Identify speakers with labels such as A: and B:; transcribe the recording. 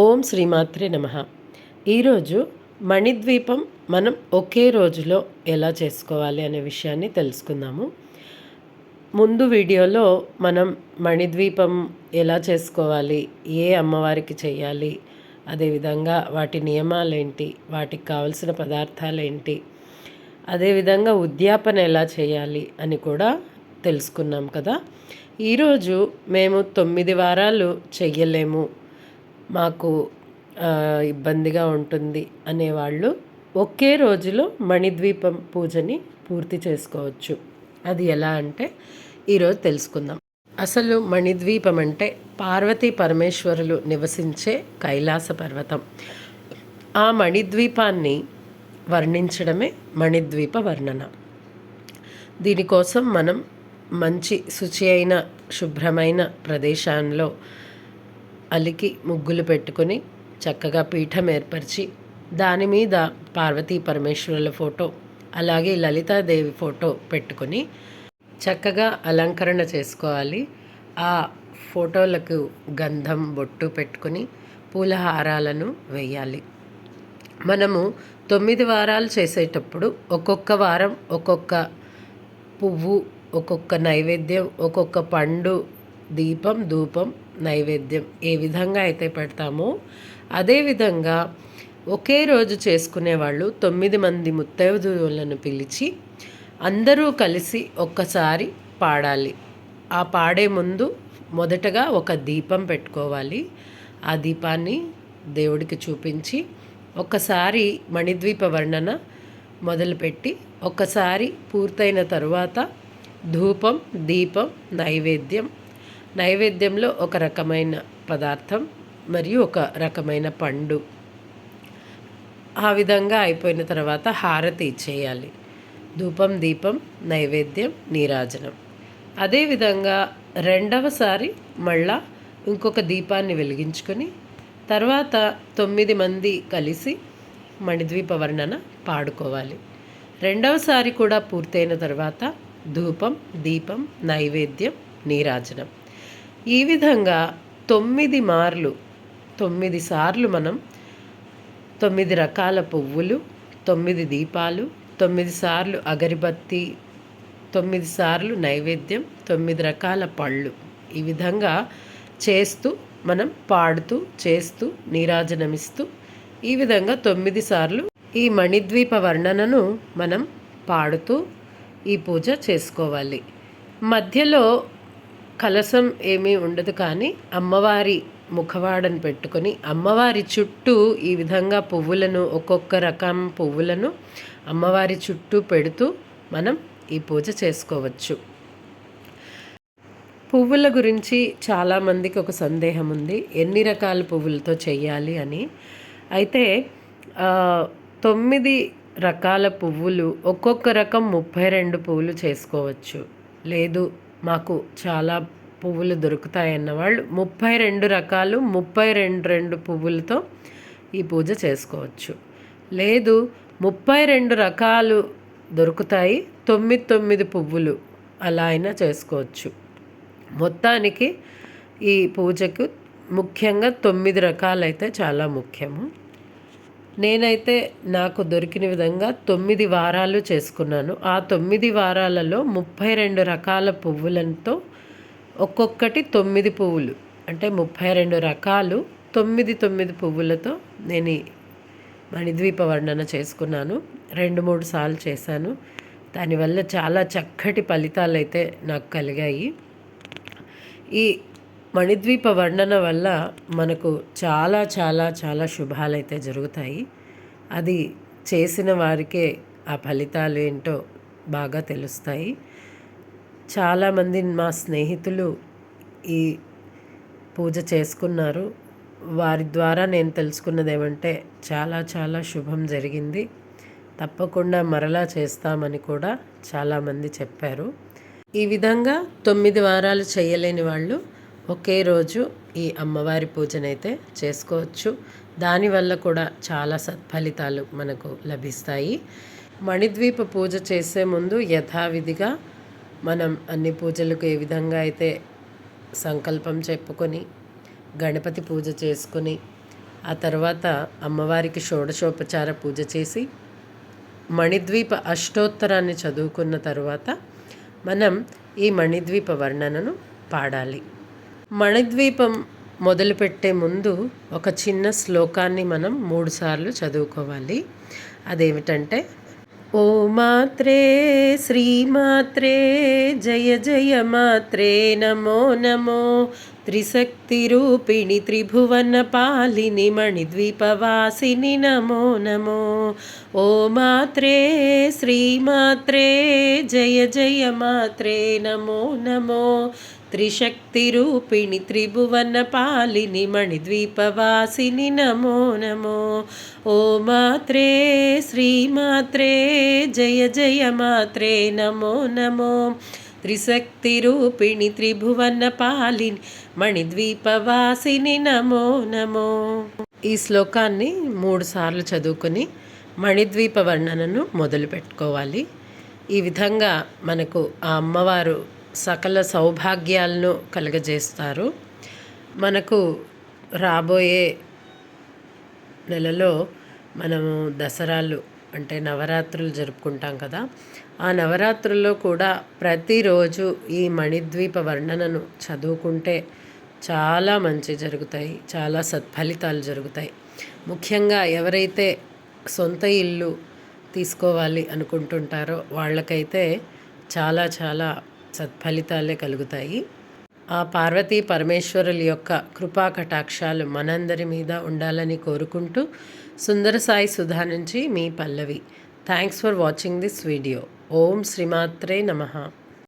A: ఓం శ్రీమాత్రే నమ. ఈరోజు మణిద్వీపం మనం ఒకే రోజులో ఎలా చేసుకోవాలి అనే విషయాన్ని తెలుసుకుందాము. ముందు వీడియోలో మనం మణిద్వీపం ఎలా చేసుకోవాలి ఏ అమ్మవారికి చేయాలి అదేవిధంగా వాటి నియమాలేంటి వాటికి కావలసిన పదార్థాలు ఏంటి అదేవిధంగా ఉద్యాపన ఎలా చేయాలి అని కూడా తెలుసుకున్నాం కదా. ఈరోజు మేము తొమ్మిది వారాలు చెయ్యలేము. మాకు ఇబ్బందిగా ఉంటుంది అనేవాళ్ళు ఒకే రోజులో మణిద్వీపం పూజని పూర్తి చేసుకోవచ్చు. అది ఎలా అంటే ఈరోజు తెలుసుకుందాం. అసలు మణిద్వీపం అంటే పార్వతీ పరమేశ్వరులు నివసించే కైలాస పర్వతం. ఆ మణిద్వీపాన్ని వర్ణించడమే మణిద్వీప వర్ణన. దీనికోసం మనం మంచి శుచి అయిన శుభ్రమైన ప్రదేశంలో అలికి ముగ్గులు పెట్టుకొని చక్కగా పీఠం ఏర్పరిచి దాని మీద పార్వతీ పరమేశ్వరుల ఫోటో అలాగే లలితాదేవి ఫోటో పెట్టుకొని చక్కగా అలంకరణ చేసుకోవాలి. ఆ ఫోటోలకు గంధం బొట్టు పెట్టుకొని పూలహారాలను వేయాలి. మనము తొమ్మిది వారాలు చేసేటప్పుడు ఒక్కొక్క వారం ఒక్కొక్క పువ్వు ఒక్కొక్క నైవేద్యం ఒక్కొక్క పండు దీపం ధూపం నైవేద్యం ఏ విధంగా అయితే పెడతామో అదేవిధంగా ఒకే రోజు చేసుకునే వాళ్ళు తొమ్మిది మంది ముత్తైదువులను పిలిచి అందరూ కలిసి ఒక్కసారి పాడాలి. ఆ పాడే ముందు మొదటగా ఒక దీపం పెట్టుకోవాలి. ఆ దీపాన్ని దేవుడికి చూపించి ఒక్కసారి మణిద్వీప వర్ణన మొదలుపెట్టి ఒక్కసారి పూర్తయిన తరువాత ధూపం దీపం నైవేద్యం నైవేద్యంలో ఒక రకమైన పదార్థం మరియు ఒక రకమైన పండు. ఆ విధంగా అయిపోయిన తర్వాత హారతి ఇచ్చేయాలి. ధూపం దీపం నైవేద్యం నీరాజనం. అదేవిధంగా రెండవసారి మళ్ళా ఇంకొక దీపాన్ని వెలిగించుకొని తర్వాత తొమ్మిది మంది కలిసి మణిద్వీప వర్ణన పాడుకోవాలి. రెండవసారి కూడా పూర్తయిన తర్వాత ధూపం దీపం నైవేద్యం నీరాజనం. ఈ విధంగా తొమ్మిది మార్లు తొమ్మిది సార్లు మనం తొమ్మిది రకాల పువ్వులు తొమ్మిది దీపాలు తొమ్మిది సార్లు అగరిబత్తి తొమ్మిది సార్లు నైవేద్యం తొమ్మిది రకాల పళ్ళు. ఈ విధంగా చేస్తూ మనం పాడుతూ చేస్తూ నీరాజనమిస్తూ ఈ విధంగా తొమ్మిది సార్లు ఈ మణిద్వీప వర్ణనను మనం పాడుతూ ఈ పూజ చేసుకోవాలి. మధ్యలో కలసం ఏమీ ఉండదు కానీ అమ్మవారి ముఖవాడను పెట్టుకొని అమ్మవారి చుట్టూ ఈ విధంగా పువ్వులను ఒక్కొక్క రకం పువ్వులను అమ్మవారి చుట్టూ పెడుతూ మనం ఈ పూజ చేసుకోవచ్చు. పువ్వుల గురించి చాలామందికి ఒక సందేహం ఉంది. ఎన్ని రకాల పువ్వులతో చేయాలి అని. అయితే తొమ్మిది రకాల పువ్వులు ఒక్కొక్క రకం ముప్పై రెండు పువ్వులు చేసుకోవచ్చు. లేదు మాకు చాలా పువ్వులు దొరుకుతాయన్న వాళ్ళు ముప్పై రెండు రకాలు ముప్పై రెండు రెండు పువ్వులతో ఈ పూజ చేసుకోవచ్చు. లేదు ముప్పై రెండు రకాలు దొరుకుతాయి తొమ్మిది తొమ్మిది పువ్వులు అలా అయినా చేసుకోవచ్చు. మొత్తానికి ఈ పూజకు ముఖ్యంగా తొమ్మిది రకాలైతే చాలా ముఖ్యము. నేనైతే నాకు దొరికిన విధంగా తొమ్మిది వారాలు చేసుకున్నాను. ఆ తొమ్మిది వారాలలో ముప్పై రెండు రకాల పువ్వులతో ఒక్కొక్కటి తొమ్మిది పువ్వులు. అంటే ముప్పై రెండు రకాలు తొమ్మిది తొమ్మిది పువ్వులతో నేను మణిద్వీప వర్ణన చేసుకున్నాను. రెండు మూడు సార్లు చేశాను. దానివల్ల చాలా చక్కటి ఫలితాలు అయితే నాకు కలిగాయి. ఈ మణిద్వీప వర్ణన వల్ల మనకు చాలా చాలా చాలా శుభాలైతే జరుగుతాయి. అది చేసిన వారికే ఆ ఫలితాలు ఏంటో బాగా తెలుస్తాయి. చాలామంది మా స్నేహితులు ఈ పూజ చేసుకున్నారు. వారి ద్వారా నేను తెలుసుకున్నది ఏమంటే చాలా చాలా శుభం జరిగింది. తప్పకుండా మరలా చేస్తామని కూడా చాలామంది చెప్పారు. ఈ విధంగా తొమ్మిది వారాలు చేయలేని వాళ్ళు ఒకే రోజు ఈ అమ్మవారి పూజనైతే చేసుకోవచ్చు. దానివల్ల కూడా చాలా సత్ఫలితాలు మనకు లభిస్తాయి. మణిద్వీప పూజ చేసే ముందు యథావిధిగా మనం అన్ని పూజలకు ఏ విధంగా అయితే సంకల్పం చెప్పుకొని గణపతి పూజ చేసుకొని ఆ తర్వాత అమ్మవారికి షోడశోపచార పూజ చేసి మణిద్వీప అష్టోత్తరాన్ని చదువుకున్న తర్వాత మనం ఈ మణిద్వీప వర్ణనను పాడాలి. మణిద్వీపం మొదలుపెట్టే ముందు ఒక చిన్న శ్లోకాన్ని మనం మూడుసార్లు చదువుకోవాలి. అదేమిటంటే ఓ మాత్రే శ్రీమాత్రే జయ జయ మాత్రే నమో నమో త్రిశక్తిరూపిణి త్రిభువన పాలిని మణిద్వీపవాసిని నమో నమో ఓ మాత్రే శ్రీమాత్రే జయ జయ మాత్రే నమో త్రిశక్తి త్రిశక్తిరూపిణి త్రిభువన పాలిని మణిద్వీపవాసిని నమో నమో. ఓ మాత్రే శ్రీమాత్రే జయ జయ మాత్రే నమో నమో. త్రిశక్తిరూపిణి త్రిభువన పాలిని మణిద్వీపవాసిని నమో నమో. ఈ శ్లోకాన్ని మూడు సార్లు చదువుకొని మణిద్వీప వర్ణనను మొదలు పెట్టుకోవాలి ఈ విధంగా మనకు ఆ అమ్మవారు సకల సౌభాగ్యాలను కలుగజేస్తారు. మనకు రాబోయే నెలలో మనము దసరాలు అంటే నవరాత్రులు జరుపుకుంటాం కదా ఆ నవరాత్రుల్లో కూడా ప్రతిరోజు ఈ మణిద్వీప వర్ణనను చదువుకుంటే చాలా మంచి జరుగుతాయి చాలా సత్ఫలితాలు జరుగుతాయి. ముఖ్యంగా ఎవరైతే సొంత ఇల్లు తీసుకోవాలి అనుకుంటుంటారో వాళ్ళకైతే చాలా చాలా సత్ఫలితాలే కలుగుతాయి. ఆ పార్వతీ పరమేశ్వరుల యొక్క కృపా కటాక్షాలు మనందరి మీద ఉండాలని కోరుకుంటూ సుందర సాయి సుధా నుంచి మీ Pallavi. Thanks for watching this video ఓం శ్రీమాత్రే నమః.